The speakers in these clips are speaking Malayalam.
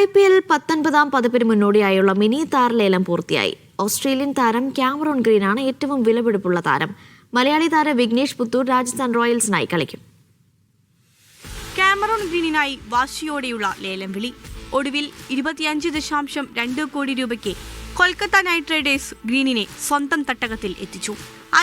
ഐ പി എൽ പത്തൊൻപതാം പതിപ്പിന് മുന്നോടിയായുള്ള മിനി താര ലേലം പൂർത്തിയായി. ഓസ്ട്രേലിയൻ താരം ക്യാമറോൺ ഗ്രീനാണ് ഏറ്റവും വിലപിടിപ്പുള്ള താരം. മലയാളി താരം വിഘ്നേഷ് പുത്തൂർ രാജസ്ഥാൻ റോയൽസിനായി കളിക്കും. ക്യാമറോൺ ഗ്രീനിനായി വാശിയോടെയുള്ള ലേലം വിളി. ഒടുവിൽ ഇരുപത്തിയഞ്ച് ദശാംശം രണ്ട് കോടി രൂപയ്ക്ക് കൊൽക്കത്ത നൈറ്റ് റൈഡേഴ്സ് ഗ്രീനിനെ സ്വന്തം തട്ടകത്തിൽ എത്തിച്ചു.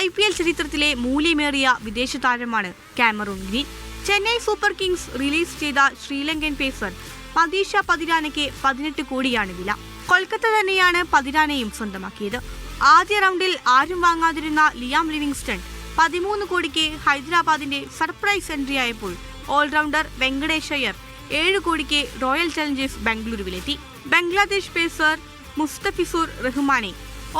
ഐ പി എൽ ചരിത്രത്തിലെ മൂല്യമേറിയ വിദേശ താരമാണ് Cameron Green. Chennai super kings release ചെയ്ത ശ്രീലങ്കൻ പേസർ പതീഷ പതിരാനയ്ക്ക് പതിനെട്ട് കോടിയാണ് വില. കൊൽക്കത്ത തന്നെയാണ് പതിരാനയും സ്വന്തമാക്കിയത്. ആദ്യ റൗണ്ടിൽ ആരും വാങ്ങാതിരുന്ന ലിയാം ലിവിങ്സ്റ്റൺ പതിമൂന്ന് കോടിക്ക് ഹൈദരാബാദിന്റെ സർപ്രൈസ് എൻട്രി ആയപ്പോൾ ഓൾറൗണ്ടർ വെങ്കടേഷ് അയ്യർ ഏഴ് കോടിക്ക് റോയൽ ചലഞ്ചേഴ്സ് ബംഗളൂരുവിലെത്തി. ബംഗ്ലാദേശ് പേസർ മുസ്തഫിസുർ റഹ്മാനെ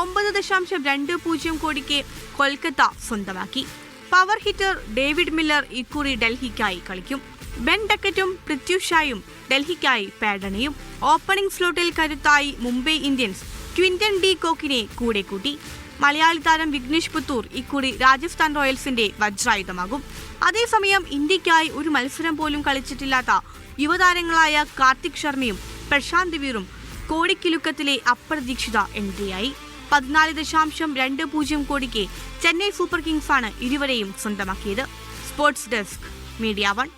ഒമ്പത് ദശാംശം രണ്ട് പൂജ്യം കോടിക്ക് കൊൽക്കത്ത സ്വന്തമാക്കി. പവർ ഹിറ്റർ ഡേവിഡ് മില്ലർ ഇക്കുറി ഡൽഹിക്കായി കളിക്കും. ബെൻ ഡക്കറ്റും പൃഥ്വിഷായും ഡൽഹിക്കായി പാഡണയും ഓപ്പണിംഗ് സ്ലോട്ടിൽ കരുത്തായി മുംബൈ ഇന്ത്യൻസ് ക്വിന്റൻ ഡി കോക്കിനെ കൂടെ കൂട്ടി. മലയാളി താരം വിഘ്നേഷ് പുത്തൂർ ഇക്കുറി രാജസ്ഥാൻ റോയൽസിന്റെ വജ്രായുധമാകും. അതേസമയം ഇന്ത്യക്കായി ഒരു മത്സരം പോലും കളിച്ചിട്ടില്ലാത്ത യുവതാരങ്ങളായ കാർത്തിക് ശർമ്മയും പ്രശാന്ത് വീറും കോടിക്കിലുക്കത്തിലെ അപ്രതീക്ഷിത എൻട്രിയായി. പതിനാല് ദശാംശം രണ്ട് പൂജ്യം കോടിക്ക് ചെന്നൈ സൂപ്പർ കിങ്സാണ് ഇരുവരെയും സ്വന്തമാക്കിയത്. Sports desk media one.